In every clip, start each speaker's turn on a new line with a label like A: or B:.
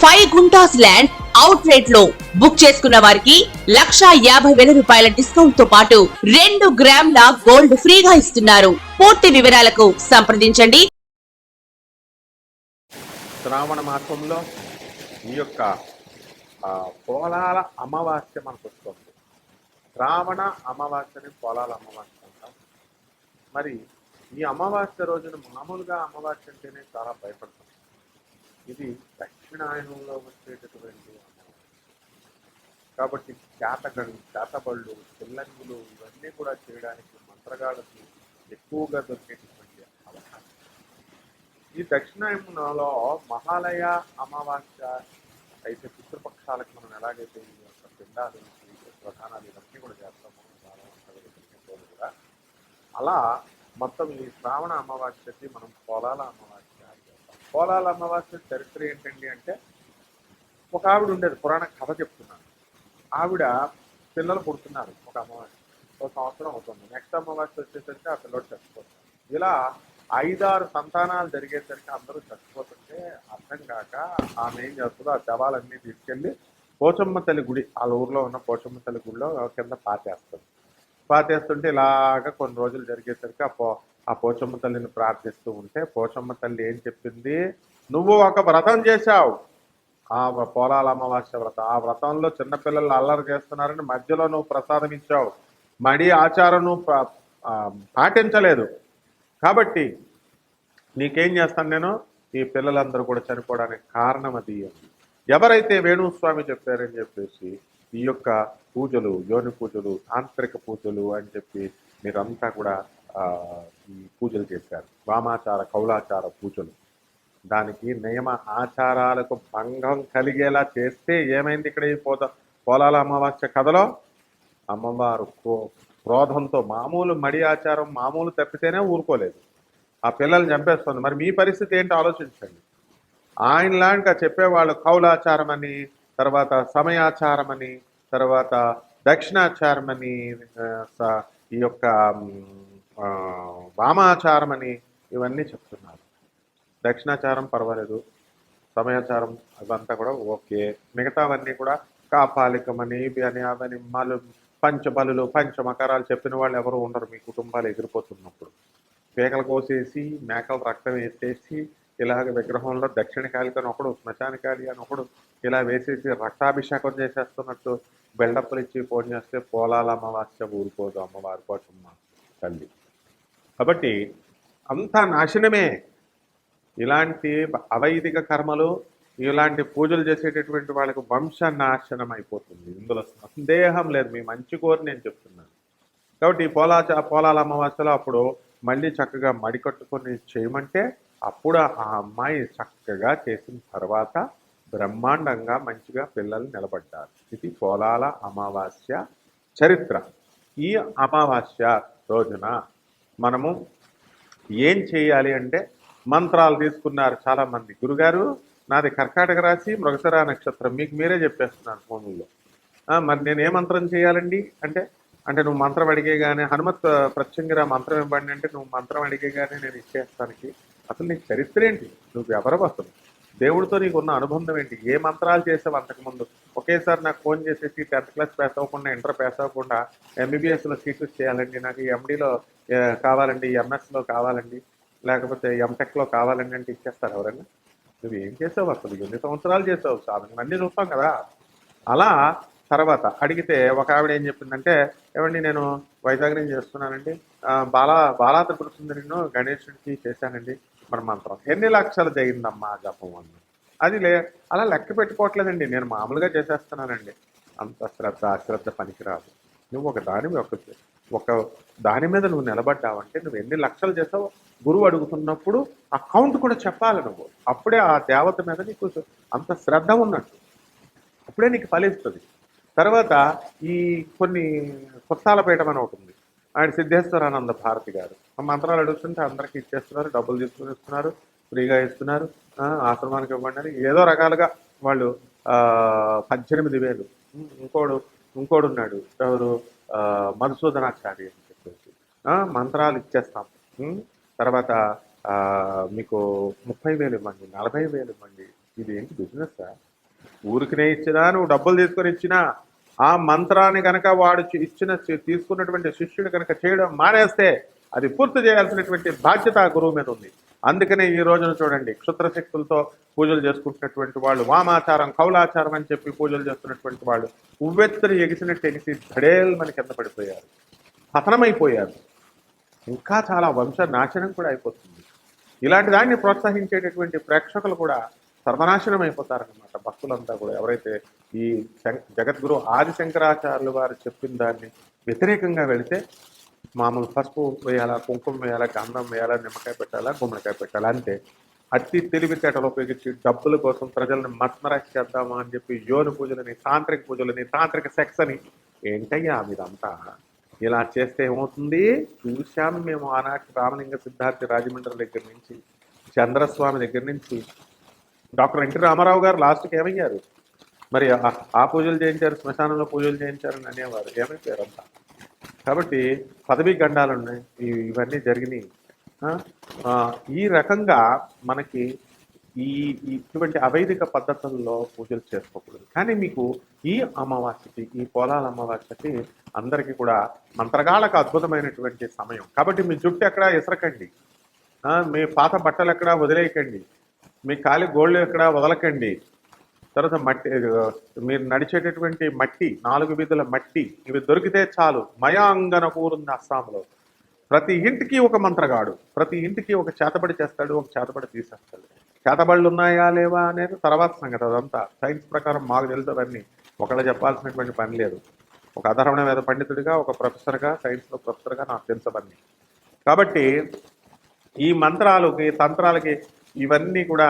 A: Five guntas land out రేట్లో book చేసుకున్న వారికి లక్షా యాభై వేల రూపాయల డిస్కౌంట్తో పాటు రెండు గ్రాముల గోల్డ్ ఫ్రీగా ఇస్తున్నారు. పూర్తి వివరాలకు సంప్రదించండి.
B: శ్రావణ మాసంలో ఈ యొక్క ఆ, పోలాల అమావాస్య మనకు వస్తుంది. శ్రావణ అమావాస్యని పోలాల అమావాస్య అంటాం. మరి ఈ అమావాస్య రోజున మామూలుగా అమావాస్య అంటేనే చాలా భయపడతాం. ఇది దక్షిణాయనంలో వచ్చేటటువంటి కాబట్టి చేతగడు చేతబళ్ళు చిల్లంగులు ఇవన్నీ కూడా చేయడానికి మంత్రగాళ్ళకి ఎక్కువగా దొరికేటటువంటి అవకాశం. ఈ దక్షిణాయనంలో మహాలయ అమావాస్య అయితే పితృపక్షాలకు మనం ఎలాగైతే ఈ యొక్క పిండాలు ప్రధానాలు ఇవన్నీ కూడా చేస్తామో బాగా కూడా అలా మొత్తం ఈ శ్రావణ అమావాస్యకి మనం పొలాల అమావాస్య పోలాల అమావాస్య చరిత్ర ఏంటండి అంటే ఒక ఆవిడ ఉండేది పురాణ కథ చెప్తున్నాను. ఆవిడ పిల్లలు పుడుతున్నారు ఒక అమ్మవారి. ఒక సంవత్సరం అవుతుంది. నెక్స్ట్ అమ్మవారి వచ్చేసరికి ఆ పిల్లడు చచ్చిపోతారు. ఇలా ఐదారు సంతానాలు జరిగేసరికి అందరూ చచ్చిపోతుంటే అర్థం కాక ఆమె ఏం చేస్తుందో ఆ శవాలన్నీ తీసుకెళ్ళి పోచమ్మ తల్లి గుడి వాళ్ళ ఊర్లో ఉన్న పోచమ్మ తల్లి గుడిలో కింద పాతేస్తుంది. పాతేస్తుంటే ఇలాగ కొన్ని రోజులు జరిగేసరికి ఆ పో ఆ పోచమ్మ తల్లిని ప్రార్థిస్తూ ఉంటే పోచమ్మ తల్లి ఏం చెప్పింది? నువ్వు ఒక వ్రతం చేశావు. ఆ పోలాల అమావాస్య వ్రతం. ఆ వ్రతంలో చిన్నపిల్లలు అల్లరి చేస్తున్నారని మధ్యలో నువ్వు ప్రసాదం ఇచ్చావు. మడి ఆచారం నువ్వు పాటించలేదు. కాబట్టి నీకేం చేస్తాను నేను? ఈ పిల్లలందరూ కూడా చనిపోవడానికి కారణం అది ఎవరైతే వేణుస్వామి చెప్పారని చెప్పేసి ఈ యొక్క పూజలు యోని పూజలు తాంత్రిక పూజలు అని చెప్పి మీరంతా కూడా ఈ పూజలు చేశారు. వామాచార కౌలాచార పూజలు. దానికి నియమ ఆచారాలకు భంగం కలిగేలా చేస్తే ఏమైంది ఇక్కడ ఈ పోత పోలాల అమావాస్య కథలో? అమ్మవారు క్రోధంతో మామూలు మడి ఆచారం మామూలు తప్పితేనే ఊరుకోలేదు. ఆ పిల్లల్ని చంపేస్తుంది. మరి మీ పరిస్థితి ఏంటో ఆలోచించండి. ఆయన చెప్పేవాళ్ళు కౌలాచారం అని తర్వాత సమయాచారం అని తర్వాత దక్షిణాచారం అని స- ఈ యొక్క వామాచారం అని ఇవన్నీ చెప్తున్నారు. దక్షిణాచారం పర్వాలేదు సమయాచారం అదంతా కూడా ఓకే. మిగతావన్నీ కూడా కాపాలికమని ఇవి అని అవని మలు పంచబలులు పంచమకరాలు చెప్పిన వాళ్ళు ఎవరు ఉండరు మీ కుటుంబాలు ఎగిరిపోతున్నప్పుడు. పీకలు కోసేసి మేకలు రక్తం వేసేసి ఇలాగ విగ్రహంలో దక్షిణకాళి అని ఒకడు శ్మశానకాళి అని ఒకడు ఇలా వేసేసి రక్తాభిషేకం చేసేస్తున్నట్టు బిల్డప్పులు ఇచ్చి ఫోన్ చేస్తే పోలాల అమావాస్య ఊరుకోదు అమ్మవారి పోచమ్మ తల్లి. కాబట్టి అంతా నాశనమే. ఇలాంటి అవైదిక కర్మలు ఇలాంటి పూజలు చేసేటటువంటి వాళ్ళకు వంశ నాశనం అయిపోతుంది. ఇందులో సందేహం లేదు. మీ మంచి కోరి నేను చెప్తున్నాను. కాబట్టి ఈ పోలాచ పోలాల అమావాస్యలో అప్పుడు మళ్ళీ చక్కగా మడి కట్టుకొని చేయమంటే అప్పుడు ఆ అమ్మాయి చక్కగా చేసిన తర్వాత బ్రహ్మాండంగా మంచిగా పిల్లలు నిలబడ్డారు. ఇది పోలాల అమావాస్య చరిత్ర. ఈ అమావాస్య రోజున మనము ఏం చేయాలి అంటే మంత్రాలు తీసుకున్నారు చాలా మంది గురుగారు నాది కర్కాటక రాశి మృగశిర నక్షత్రం. మీకు మీరే చెప్పేస్తున్నాను ఫోన్లో మరి నేను ఏ మంత్రం చేయాలండి? అంటే అంటే నువ్వు మంత్రం అడిగేగానే హనుమత్ ప్రత్యంగిరా మంత్రం ఇవ్వండి అంటే నువ్వు మంత్రం అడిగేగానే నేను ఇచ్చేస్తానికి. అసలు నీకు చరిత్ర ఏంటి? నువ్వు ఎవరు అసలు దేవుడితో నీకు ఉన్న అనుబంధం ఏంటి? ఏ మంత్రాలు చేసావు అంతకుముందు? ఒకేసారి నాకు ఫోన్ చేసేసి టెన్త్ క్లాస్ పాస్ అవ్వకుండా ఇంటర్ పాస్ అవ్వకుండా ఎంబీబీఎస్లో సీట్లు చేయాలండి. నాకు ఎండీలో కావాలండి ఎంఎస్లో కావాలండి. లేకపోతే ఎంటెక్లో కావాలండి అంటే ఇచ్చేస్తారు ఎవరైనా. నువ్వు ఏం చేసావు అసలు? ఎన్ని సంవత్సరాలు చేసావు? సాధన అన్నీ చూస్తాం కదా. అలా తర్వాత అడిగితే ఒక ఆవిడ ఏం చెప్పిందంటే ఏమండి నేను వైజాగ్ నుంచి చేస్తున్నానండి. బాలా బాలా త్రిపుర సుందరిను గణేషుడికి చేశానండి. మన ఎన్ని లక్షలు జరిగిందమ్మా జపం అన్న అది లే అలా లెక్క పెట్టుకోవట్లేదండి. నేను మామూలుగా చేసేస్తున్నానండి. అంత శ్రద్ధ అశ్రద్ధ పనికిరాదు. నువ్వు ఒక దాని ఒక ఒక దాని మీద నువ్వు నిలబడ్డావంటే నువ్వు ఎన్ని లక్షలు చేసావు గురువు అడుగుతున్నప్పుడు ఆ కౌంట్ కూడా చెప్పాలి నువ్వు. అప్పుడే ఆ దేవత మీద నీకు అంత శ్రద్ధ ఉన్నట్టు. అప్పుడే నీకు ఫలిస్తుంది. తర్వాత ఈ కొన్ని కొత్తాలపేట అని ఒకటి ఉంది. ఆయన సిద్ధేశ్వరానంద భారతి గారు. ఆ మంత్రాలు అడుగుతుంటే అందరికీ ఇచ్చేస్తున్నారు డబ్బులు తీసుకుని ఇస్తున్నారు ఫ్రీగా ఇస్తున్నారు ఆశ్రమానికి ఇవ్వండి ఏదో రకాలుగా వాళ్ళు పద్దెనిమిది వేలు. ఇంకోడు ఇంకోడు ఉన్నాడు ఎవరు? మధుసూదనాచారి అని చెప్పేసి. మంత్రాలు ఇచ్చేస్తాం. తర్వాత మీకు ముప్పై వేలు ఇవ్వండి నలభై వేలు ఇవ్వండి. ఇది ఏంటి బిజినెస్ ఊరికినే ఇచ్చినా నువ్వు డబ్బులు తీసుకొని ఇచ్చినా ఆ మంత్రాన్ని కనుక వాడు ఇచ్చిన తీసుకున్నటువంటి శిష్యుడు కనుక చేయడం మానేస్తే అది పూర్తి చేయాల్సినటువంటి బాధ్యత గురువు మీద ఉంది. అందుకనే ఈ రోజున చూడండి క్షుద్ర శక్తులతో పూజలు చేసుకుంటున్నటువంటి వాళ్ళు వామాచారం కౌలాచారం అని చెప్పి పూజలు చేస్తున్నటువంటి వాళ్ళు ఉవ్వెత్తుని ఎగిసినట్టు ఎగిసి ధడేల్ మన కింద పడిపోయారు. పతనమైపోయారు. ఇంకా చాలా వంశ నాశనం కూడా అయిపోతుంది. ఇలాంటి దాన్ని ప్రోత్సహించేటటువంటి ప్రేక్షకులు కూడా సర్వనాశనం అయిపోతారనమాట భక్తులంతా కూడా. ఎవరైతే ఈ జగద్గురు ఆది శంకరాచార్యులు వారు చెప్పిన దాన్ని వ్యతిరేకంగా వెళితే మామూలు పసుపు వేయాలా కుంకుమ వేయాలా గంధం వేయాలా నిమ్మకాయ పెట్టాలా గుమ్మడికాయ పెట్టాలా అంతే అతి తెలివితేటలు ఉపయోగించి డబ్బుల కోసం ప్రజలను మత్మరాశి చేద్దామా అని చెప్పి యోని పూజలని తాంత్రిక పూజలని తాంత్రిక సెక్స్ అని ఏంటయ్యా మీదంతా? ఇలా చేస్తే ఏమవుతుంది? చూశాం మేము ఆనాటి రామలింగ సిద్ధార్థి రాజమండ్రి దగ్గర నుంచి చంద్రస్వామి దగ్గర నుంచి డాక్టర్ ఎన్టీ రామారావు గారు లాస్ట్కి ఏమయ్యారు? మరి ఆ- ఆ పూజలు చేయించారు శ్మశానంలో పూజలు చేయించారని అనేవారు. ఏమైపోయారు అంతా? కాబట్టి పదవీ గండాలు ఉన్నాయి. ఇవన్నీ జరిగినాయి. ఈ రకంగా మనకి ఈ ఇటువంటి అవైదిక పద్ధతుల్లో పూజలు చేసుకోకూడదు. కానీ మీకు ఈ అమావాస్యకి ఈ పోలాల అమావాస్యకి అందరికీ కూడా మంత్రగాళ్ళకు అద్భుతమైనటువంటి సమయం. కాబట్టి మీ జుట్టు ఎక్కడ ఇసరకండి. మీ పాత బట్టలు ఎక్కడ వదిలేయకండి. మీ కాలి గోళ్ళు ఎక్కడ వదలకండి. తర్వాత మట్టి మీరు నడిచేటటువంటి మట్టి నాలుగు వీధుల మట్టి ఇవి దొరికితే చాలు. మయాంగన కూరుంది అస్సాంలో. ప్రతి ఇంటికి ఒక మంత్రగాడు ప్రతి ఇంటికి ఒక చేతబడి చేస్తాడు ఒక చేతబడి తీసేస్తాడు. చేతబడులు ఉన్నాయా లేవా అనేది తర్వాత సంగతి అదంతా. సైన్స్ ప్రకారం మాకు తెలుసు అవన్నీ. ఒకళ్ళు చెప్పాల్సినటువంటి పని లేదు. ఒక అధర్వణ మీద పండితుడిగా ఒక ప్రొఫెసర్గా సైన్స్లో ప్రొఫెసర్గా నాకు తెలుసు అవన్నీ. కాబట్టి ఈ మంత్రాలకి తంత్రాలకి ఇవన్నీ కూడా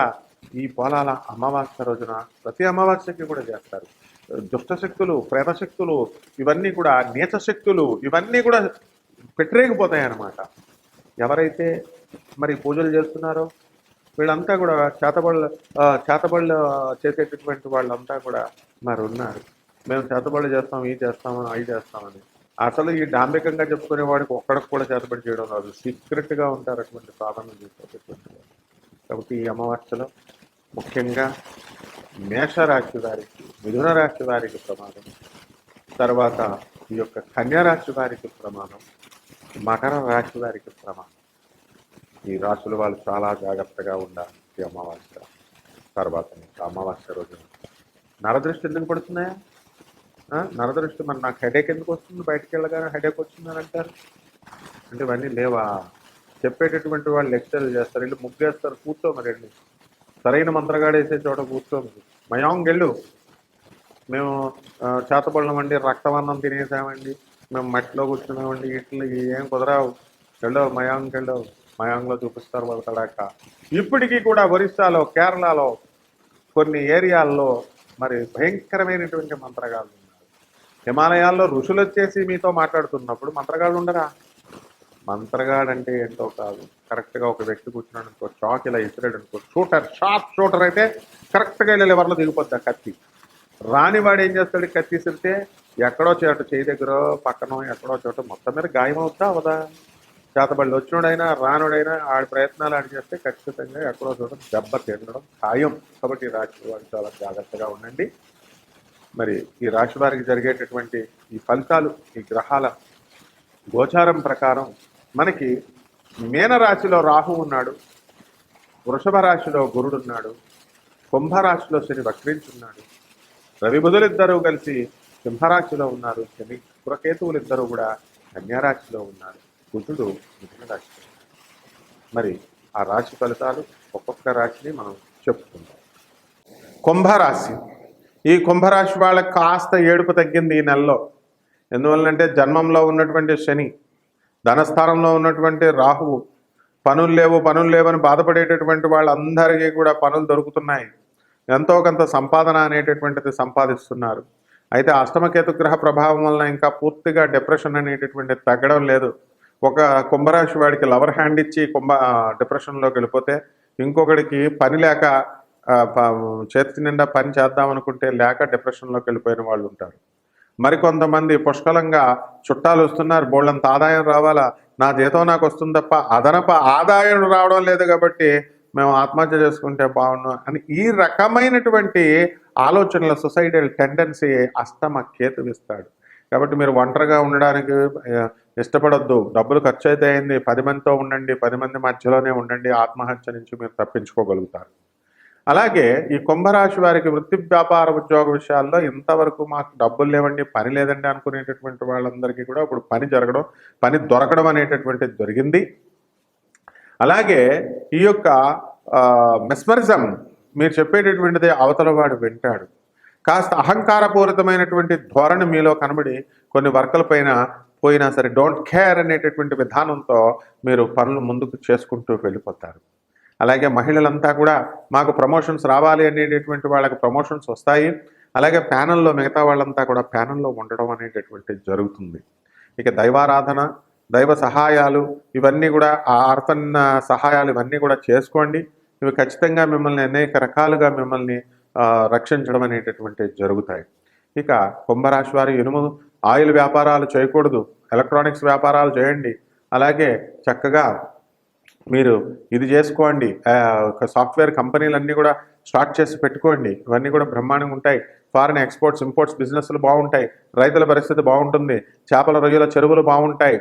B: ఈ పొలాల అమావాస్య రోజున ప్రతి అమావాస్యకి కూడా చేస్తారు. దుష్ట శక్తులు శక్తులు ఇవన్నీ కూడా నీచశక్తులు ఇవన్నీ కూడా పెట్టరేగిపోతాయి అన్నమాట ఎవరైతే మరి పూజలు చేస్తున్నారో వీళ్ళంతా కూడా చేతబడులు చేతబళ్ళు చేసేటటువంటి వాళ్ళంతా కూడా మరి ఉన్నారు. మేము చేతబళ్ళు చేస్తాం ఈ చేస్తామని అవి చేస్తామని. అసలు ఈ డాంబికంగా చెప్పుకునే వాడికి ఒక్కడికి కూడా చేతబడి చేయడం రాదు. సీక్రెట్గా ఉంటారు అటువంటి సాధనలు చేసేటటువంటి కాబట్టి ఈ అమావాస్యలో ముఖ్యంగా మేషరాశి వారికి మిథున రాశి వారికి ప్రమాదం తర్వాత ఈ యొక్క కన్యారాశి వారికి ప్రమాదం మకర రాశి వారికి ప్రమాదం ఈ రాశుల వాళ్ళు చాలా జాగ్రత్తగా ఉండాలి ఈ అమావాస్య తర్వాత అమావాస్య రోజున నరదృష్టి ఎందుకు పడుతున్నాయా? నరదృష్టి మరి నాకు హెడేక్ ఎందుకు వస్తుంది? బయటికి వెళ్ళగానే హెడేక్ వచ్చిందని అంటారు. అంటే ఇవన్నీ లేవా? చెప్పేటటువంటి వాళ్ళు లెక్చర్లు చేస్తారు. వెళ్ళి ముగ్గేస్తారు కూర్చో మరి వెళ్ళి సరైన మంత్రగాడేసే చోట కూర్చో మరి మయాంగ్ వెళ్ళు. మేము ఆ, చేతబడినామండి రక్తవర్ణం తినేసామండి. మేము మట్టిలో కూర్చున్నామండి ఇట్లు ఏం కుదరావు. వెళ్ళవు మయాంగ్ వెళ్ళవు మయాంగ్లో చూపిస్తారు వాళ్ళ తడాక. ఇప్పటికీ కూడా ఒరిస్సాలో కేరళలో కొన్ని ఏరియాల్లో మరి భయంకరమైనటువంటి మంత్రగాళ్ళు ఉన్నారు. హిమాలయాల్లో ఋషులు వచ్చేసి మీతో మాట్లాడుతున్నప్పుడు మంత్రగాళ్ళు ఉండరా? మంత్రగాడు అంటే ఏంటో కాదు. కరెక్ట్గా ఒక వ్యక్తి కూర్చున్నాడు అనుకో షాక్ ఇలా ఇసిరాడు అనుకో షూటర్ షార్ప్ షూటర్ అయితే కరెక్ట్గా ఇలా ఎవరిలో దిగిపోద్ది ఆ కత్తి. రానివాడు ఏం చేస్తాడు కత్తి ఇసిరితే ఎక్కడో చోట చేయి దగ్గర పక్కన ఎక్కడో చోట మొత్తం మీద గాయం అవుతా అవదా? చేతబడి వచ్చినోడైనా రానుడైనా ఆడి ప్రయత్నాలు ఆడి చేస్తే ఖచ్చితంగా ఎక్కడో చోట దెబ్బ తినడం ఖాయం. కాబట్టి ఈ రాశి వారు చాలా జాగ్రత్తగా ఉండండి. మరి ఈ రాశి వారికి జరిగేటటువంటి ఈ ఫలితాలు ఈ గ్రహాల గోచారం ప్రకారం మనకి మీనరాశిలో రాహు ఉన్నాడు వృషభ రాశిలో గురుడు ఉన్నాడు కుంభరాశిలో శని వక్రించున్నాడు. రవి బుధులిద్దరూ కలిసి సింహరాశిలో ఉన్నారు శని పురకేతువులు ఇద్దరు కూడా కన్యారాశిలో ఉన్నారు. బుధుడు మిథున రాశిలో మరి ఆ రాశి ఫలితాలు ఒక్కొక్క రాశిని మనం చెప్పుకుందాం. కుంభరాశి. ఈ కుంభరాశి వాళ్ళకి కాస్త ఏడుపు తగ్గింది ఈ నెలలో. ఎందువల్లంటే జన్మంలో ఉన్నటువంటి శని ధనస్థానంలో ఉన్నటువంటి రాహువు పనులు లేవు పనులు లేవని బాధపడేటటువంటి వాళ్ళందరికీ కూడా పనులు దొరుకుతున్నాయి. ఎంతో కొంత సంపాదన అనేటటువంటిది సంపాదిస్తున్నారు. అయితే అష్టమకేతు గ్రహ ప్రభావం వలన ఇంకా పూర్తిగా డిప్రెషన్ అనేటటువంటిది తగ్గడం లేదు. ఒక కుంభరాశి వాడికి లవర్ హ్యాండ్ ఇచ్చి కుంభ డిప్రెషన్లోకి వెళ్ళిపోతే ఇంకొకడికి పని లేక చేతి నిండా పని చేద్దాం అనుకుంటే లేక డిప్రెషన్లోకి వెళ్ళిపోయిన వాళ్ళు ఉంటారు. మరికొంతమంది పుష్కలంగా చుట్టాలు వస్తున్నారు. బోళ్ళంత ఆదాయం రావాలా? నా జీతం నాకు వస్తుంది తప్ప అదనపు ఆదాయం రావడం లేదు కాబట్టి మేము ఆత్మహత్య చేసుకుంటే బాగున్నాం అని ఈ రకమైనటువంటి ఆలోచనల సొసైటల్ టెండెన్సీ అస్తమ కేతువిస్తాడు కాబట్టి మీరు ఒంటరిగా ఉండడానికి ఆ, ఇష్టపడొద్దు. డబ్బులు ఖర్చు అయితే అయింది. పది మందితో ఉండండి. పది మంది మధ్యలోనే ఉండండి. ఆత్మహత్య నుంచి మీరు తప్పించుకోగలుగుతారు. అలాగే ఈ కుంభరాశి వారికి వృత్తి వ్యాపార ఉద్యోగ విషయాల్లో ఇంతవరకు మాకు డబ్బులు లేవండి పని లేదండి అనుకునేటటువంటి వాళ్ళందరికీ కూడా ఇప్పుడు పని జరగడం పని దొరకడం అనేటటువంటిది దొరికింది అలాగే ఈ యొక్క మెస్మరిజం మీరు చెప్పేటటువంటిది అవతల వాడు వింటాడు. కాస్త అహంకారపూరితమైనటువంటి ధోరణి మీలో కనబడి కొన్ని వర్కల పైన పోయినా సరే డోంట్ కేర్ అనేటటువంటి విధానంతో మీరు పనులు ముందుకు చేసుకుంటూ వెళ్ళిపోతారు. అలాగే మహిళలంతా కూడా మాకు ప్రమోషన్స్ రావాలి అనేటటువంటి వాళ్ళకి ప్రమోషన్స్ వస్తాయి. అలాగే ప్యానల్లో మిగతా వాళ్ళంతా కూడా ప్యానల్లో ఉండడం అనేటటువంటి జరుగుతుంది. ఇక దైవారాధన దైవ సహాయాలు ఇవన్నీ కూడా ఆ ఆర్తన్న సహాయాలు ఇవన్నీ కూడా చేసుకోండి. ఇవి ఖచ్చితంగా మిమ్మల్ని అనేక రకాలుగా మిమ్మల్ని రక్షించడం అనేటటువంటివి జరుగుతాయి. ఇక కుంభరాశి వారి ఇనుము ఆయిల్ వ్యాపారాలు చేయకూడదు. ఎలక్ట్రానిక్స్ వ్యాపారాలు చేయండి. అలాగే చక్కగా మీరు ఇది చేసుకోండి. ఒక సాఫ్ట్వేర్ కంపెనీలన్నీ కూడా స్టార్ట్ చేసి పెట్టుకోండి. ఇవన్నీ కూడా బ్రహ్మాండంగా ఉంటాయి. ఫారిన్ ఎక్స్పోర్ట్స్ ఇంపోర్ట్స్ బిజినెస్లు బాగుంటాయి. రైతుల పరిస్థితి బాగుంటుంది. చేపల రొయ్యల చెరువులు బాగుంటాయి.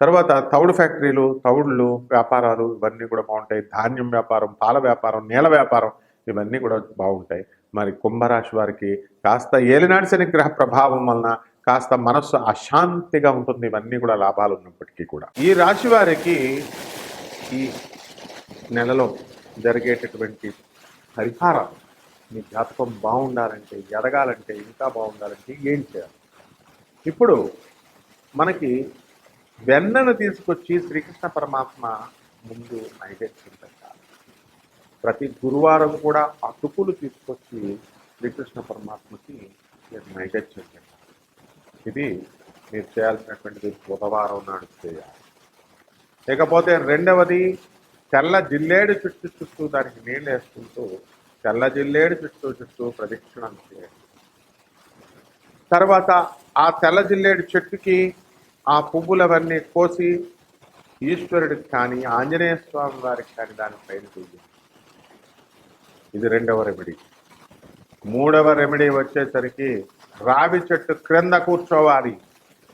B: తర్వాత తౌడు ఫ్యాక్టరీలు తౌడులు వ్యాపారాలు ఇవన్నీ కూడా బాగుంటాయి. ధాన్యం వ్యాపారం పాల వ్యాపారం నేల వ్యాపారం ఇవన్నీ కూడా బాగుంటాయి. మరి కుంభరాశి వారికి కాస్త ఏలినాటి శనిగ్రహ ప్రభావం వలన కాస్త మనస్సు అశాంతిగా ఉంటుంది. ఇవన్నీ కూడా లాభాలు ఉన్నప్పటికీ కూడా. ఈ రాశి వారికి ఈ నెలలో జరిగేటటువంటి పరిహారాలు మీ జాతకం బాగుండాలంటే ఎదగాలంటే ఇంకా బాగుండాలంటే ఏం చేయాలి? ఇప్పుడు మనకి వెన్నను తీసుకొచ్చి శ్రీకృష్ణ పరమాత్మ ముందు నైవేద్యం పెట్టాలి. ప్రతి గురువారం కూడా అటుకులు తీసుకొచ్చి శ్రీకృష్ణ పరమాత్మకి మీరు నైవేద్యం పెట్టాలి. ఇది మీరు చేయాల్సినటువంటిది బుధవారం నాడు చేయాలి. ఇకపోతే రెండవది తెల్ల జిల్లేడు చుట్టూ చుట్టూ దానికి నీళ్ళు వేసుకుంటూ తెల్ల జిల్లేడు చుట్టూ చుట్టూ ప్రదక్షిణం చేయండి తర్వాత ఆ తెల్ల జిల్లేడు చెట్టుకి ఆ పువ్వులవన్నీ కోసి ఈశ్వరుడికి కానీ ఆంజనేయ స్వామి వారికి కానీ దానిపైన పూజ ఇది రెండవ రెమెడీ. మూడవ రెమెడీ వచ్చేసరికి రావి చెట్టు క్రింద కూర్చోవాలి.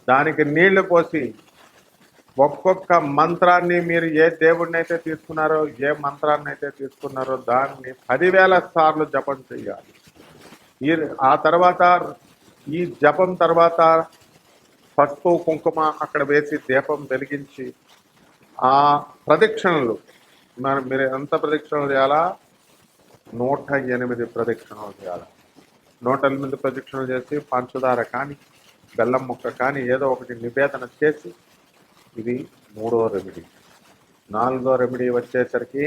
B: దానికి నీళ్ళు పోసి ఒక్కొక్క మంత్రాన్ని మీరు ఏ దేవుడిని అయితే తీసుకున్నారో ఏ మంత్రాన్ని అయితే తీసుకున్నారో దాన్ని పదివేల సార్లు జపం చేయాలి. ఈ ఆ తర్వాత ఈ జపం తర్వాత పసుపు కుంకుమ అక్కడ వేసి దీపం వెలిగించి ఆ ప్రదక్షిణలు మరి మీరు ఎంత ప్రదక్షిణలు చేయాలా? నూట ఎనిమిది ప్రదక్షిణలు చేయాలి. నూట ఎనిమిది ప్రదక్షిణలు చేసి పంచదార కానీ బెల్లం ముక్క కానీ ఏదో ఒకటి నివేదన చేసి ఇది మూడో రెమెడీ నాలుగో రెమెడీ వచ్చేసరికి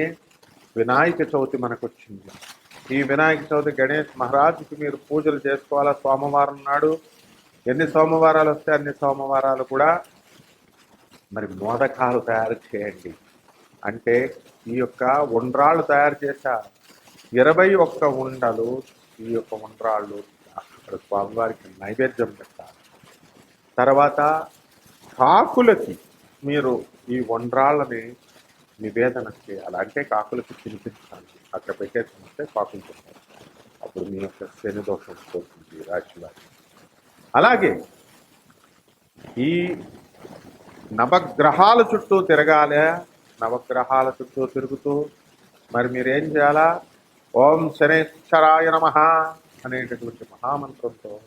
B: వినాయక చవితి మనకు వచ్చింది ఈ వినాయక చవితి గణేష్ మహారాజుకి మీరు పూజలు చేసుకోవాలా? సోమవారం నాడు ఎన్ని సోమవారాలు వస్తే అన్ని సోమవారాలు కూడా మరి మోదకాలు తయారు చేయండి. అంటే ఈ యొక్క ఉండ్రాళ్ళు తయారు చేశారు ఇరవై ఒక్క ఉండలు ఈ యొక్క ఉండ్రాళ్ళు అక్కడ స్వామివారికి నైవేద్యం పెట్టాలి. తర్వాత కాకులకి మీరు ఈ వండ్రాళ్ళని నివేదన చేయాలి. అంటే కాకులకి తినిపించాలి. అక్కడ పెట్టేసినట్టే కాకులు తింటారు అప్పుడు మీ యొక్క శని దోషం పోతుంది రాశివారి. అలాగే ఈ నవగ్రహాల చుట్టూ తిరగాలి. నవగ్రహాల చుట్టూ తిరుగుతూ మరి మీరేం చేయాలా? ఓం శనేశ్వరాయ నమ అనేటటువంటి మహామంత్రంతో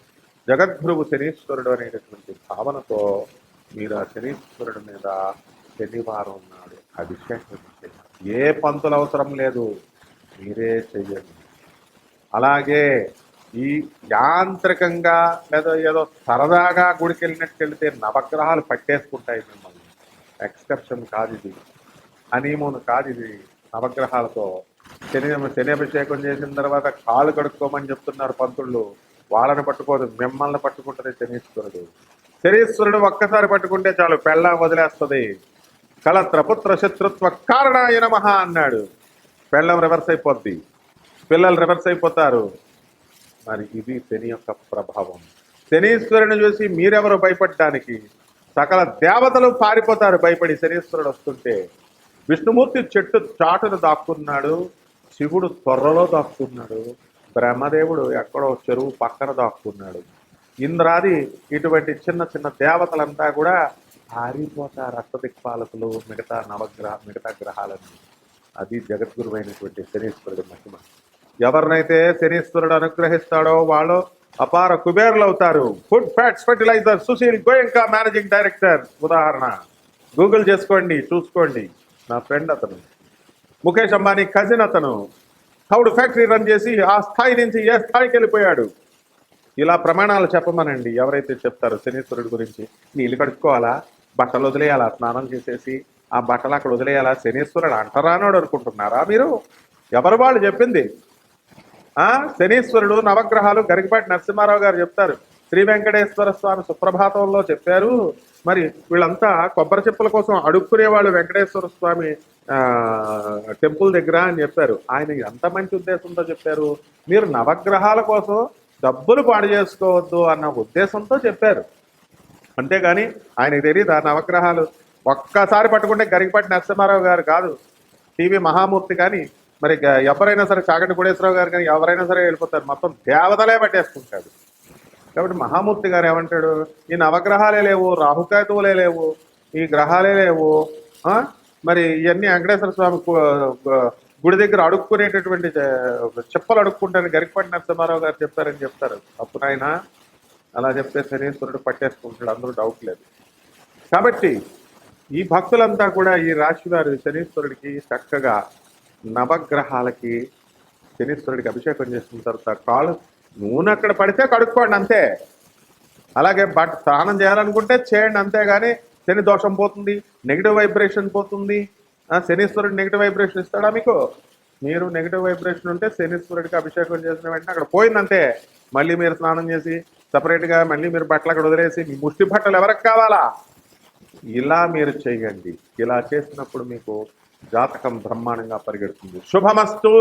B: జగద్గురువు శనీశ్వరుడు అనేటటువంటి భావనతో మీరు ఆ శనీశ్వరుడి మీద శనివారం నాడు అభిషేకం చేయాలి ఏ పంతులు అవసరం లేదు మీరే చెయ్యండి. అలాగే ఈ యాంత్రికంగా లేదా ఏదో సరదాగా గుడికి వెళ్ళినట్టు వెళితే నవగ్రహాలు పట్టేసుకుంటాయి మిమ్మల్ని. ఎక్స్కర్షన్ కాదు ఇది. హనీమూన్ కాదు ఇది. నవగ్రహాలతో శని శని అభిషేకం చేసిన తర్వాత కాళ్ళు కడుక్కోమని చెప్తున్నారు పంతుళ్ళు. వాళ్ళని పట్టుకోదు మిమ్మల్ని పట్టుకుంటుంది శనీశ్వరుడు. శనీశ్వరుడు ఒక్కసారి పట్టుకుంటే చాలు పెళ్ళ వదిలేస్తుంది. కలత్రపుత్ర శత్రుత్వ కారణాయ నమః అన్నాడు. పెళ్ళం రివర్స్ అయిపోద్ది. పిల్లలు రివర్స్ అయిపోతారు. మరి ఇది శని యొక్క ప్రభావం. శనీశ్వరుని చూసి మీరెవరు భయపడటానికి సకల దేవతలు పారిపోతారు. భయపడి శనీశ్వరుడు వస్తుంటే విష్ణుమూర్తి చెట్టు చాటును దాక్కున్నాడు. శివుడు త్వరలో దాక్కున్నాడు. బ్రహ్మదేవుడు ఎక్కడో చెరువు పక్కన దాక్కున్నాడు. ఇంద్రాది ఇటువంటి చిన్న చిన్న దేవతలంతా కూడా ఆరిపోతారు అష్టదిక్పాలకులు మిగతా నవగ్రహ మిగతా గ్రహాలన్నీ అది జగద్గురువైనటువంటి శనీశ్వరుడి మహిమ. ఎవరినైతే శనీశ్వరుడు అనుగ్రహిస్తాడో వాళ్ళు అపార కుబేర్లు అవుతారు food fats fertilizer Sushil Goenka managing director ఉదాహరణ. గూగుల్ చేసుకోండి చూసుకోండి. నా ఫ్రెండ్ అతను. ముఖేష్ అంబానీ కజిన్ అతను. తౌడు ఫ్యాక్టరీ రన్ చేసి ఆ స్థాయి నుంచి ఏ స్థాయికి వెళ్ళిపోయాడు? ఇలా ప్రమాణాలు చెప్పమనండి. ఎవరైతే చెప్తారో శనీశ్వరుడి గురించి నీళ్ళు కడుక్కోవాలా? బట్టలు వదిలేయాలా? స్నానం చేసేసి ఆ బట్టలు అక్కడ వదిలేయాలా? శనీశ్వరుడు అంటరానోడు అనుకుంటున్నారా మీరు? ఎవరు వాళ్ళు చెప్పింది? శనీశ్వరుడు నవగ్రహాలు గరికపాటి నరసింహారావు గారు చెప్తారు. శ్రీ వెంకటేశ్వర స్వామి సుప్రభాతంలో చెప్పారు. మరి వీళ్ళంతా కొబ్బరి చెప్పుల కోసం అడుక్కునే వాళ్ళు వెంకటేశ్వర స్వామి టెంపుల్ దగ్గర అని చెప్పారు. ఆయన ఎంత మంచి ఉద్దేశంతో చెప్పారు? మీరు నవగ్రహాల కోసం డబ్బులు పాడు చేసుకోవద్దు అన్న ఉద్దేశంతో చెప్పారు. అంతేగాని ఆయనకు తెలియదు ఆ నవగ్రహాలు? ఒక్కసారి పట్టుకుంటే గరికపాటి నరసింహారావు గారు కాదు. టీవీ మహామూర్తి కానీ మరి గ- ఎవరైనా సరే చాగంటి కోటేశ్వరరావు గారు కానీ ఎవరైనా సరే వెళ్ళిపోతారు. మొత్తం దేవతలే పట్టేసుకుంటాడు కాబట్టి మహామూర్తి గారు ఏమంటాడు? ఈ నవగ్రహాలే లేవు రాహుకేతువులే లేవు ఈ గ్రహాలే లేవు మరి ఇవన్నీ వెంకటేశ్వర స్వామి గుడి దగ్గర అడుక్కునేటటువంటి చెప్పలు అడుక్కుంటాను. అడుక్కుంటారని గరికపాటి నరసింహారావు గారు చెప్పారని చెప్తారు. అప్పుడు ఆయన అలా చెప్తే శనీశ్వరుడు పట్టేసుకుంటాడు అందరూ డౌట్ లేదు. కాబట్టి ఈ భక్తులంతా కూడా ఈ రాశివారి శనీశ్వరుడికి చక్కగా నవగ్రహాలకి శనీశ్వరుడికి అభిషేకం చేసిన తర్వాత కాళ్ళు నూనె అక్కడ పడితే కడుక్కోండి అంతే. అలాగే బట్ స్నానం చేయాలనుకుంటే చేయండి అంతేగాని శని దోషం పోతుంది నెగిటివ్ వైబ్రేషన్ పోతుంది శనీశ్వరుడు నెగిటివ్ వైబ్రేషన్ ఇస్తాడా మీకు? మీరు నెగిటివ్ వైబ్రేషన్ ఉంటే శనీశ్వరుడికి అభిషేకం చేసిన వెంటనే అక్కడ పోయిందంటే మళ్ళీ మీరు స్నానం చేసి సపరేట్గా మళ్ళీ మీరు బట్టలు అక్కడ వదిలేసి మీ ముష్టి బట్టలు ఎవరికి కావాలా? ఇలా మీరు చేయండి. ఇలా చేసినప్పుడు మీకు జాతకం బ్రహ్మాండంగా పరిగెడుతుంది. శుభమస్తు.